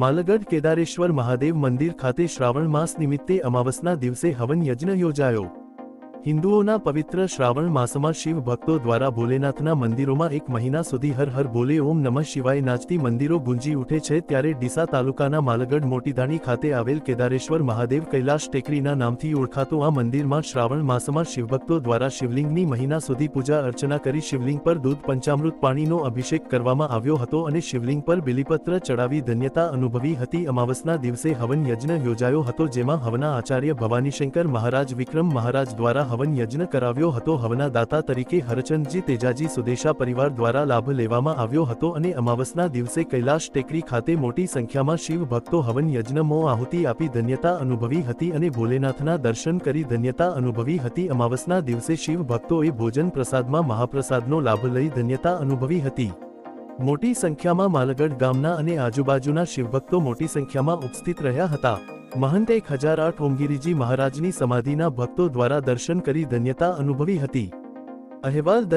માલગઢ કેદારેશ્વર મહાદેવ મંદિર ખાતે શ્રાવણ માસ નિમિત્તે અમાવસના દિવસે હવન યજ્ઞ યોજાયો. હિન્દુઓના પવિત્ર શ્રાવણ માસમાં શિવ ભક્તો દ્વારા ભોલેનાથના મંદિરોમાં એક મહિના સુધી હર હર ભોલે ઓમ નમઃ શિવાય નાચતી મંદિરો ગુંજી ઉઠે છે ત્યારે ડીસા તાલુકાના માલગઢ મોટીધાણી ખાતે આવેલ કેદારેશ્વર મહાદેવ કૈલાશ ટેકરીના નામથી ઓળખાતું આ મંદિરમાં શ્રાવણ માસમાં શિવભક્તો દ્વારા શિવલિંગની મહિના સુધી પૂજા અર્ચના કરી શિવલિંગ પર દૂધ, પંચામૃત, પાણીનો અભિષેક કરવામાં આવ્યો હતો અને શિવલિંગ પર બિલીપત્ર ચડાવી ધન્યતા અનુભવી હતી. અમાવસના દિવસે હવન યજ્ઞ યોજાયો હતો જેમાં હવના આચાર્ય ભવાનીશંકર મહારાજ, વિક્રમ મહારાજ દ્વારા હવન યજ્ઞ કરાવ્યો હતો. હવના દાતા તરીકે હરચંદજી તેજાજી સુદેશા પરિવાર દ્વારા લાભ લેવામાં આવ્યો હતો અને અમાવસના દિવસે કૈલાશ ટેકરી ખાતે મોટી સંખ્યામાં શિવ ભક્તો હવન યજ્ઞમો આહુતિ આપી ધન્યતા અનુભવી હતી અને ભોલેનાથના દર્શન કરી ધન્યતા અનુભવી હતી. અમાવસના દિવસે શિવ ભક્તોએ ભોજન પ્રસાદમાં મહાપ્રસાદનો લાભ લઈ ધન્યતા અનુભવી હતી. મોટી સંખ્યામાં માલગઢ ગામના અને આજુબાજુના શિવભક્તો મોટી સંખ્યામાં ઉપસ્થિત રહ્યા હતા. મહંત એક હજાર આઠ ઓમગીરીજી મહારાજની સમાધિના ભક્તો દ્વારા દર્શન કરી ધન્યતા અનુભવી હતી. અહેવાલ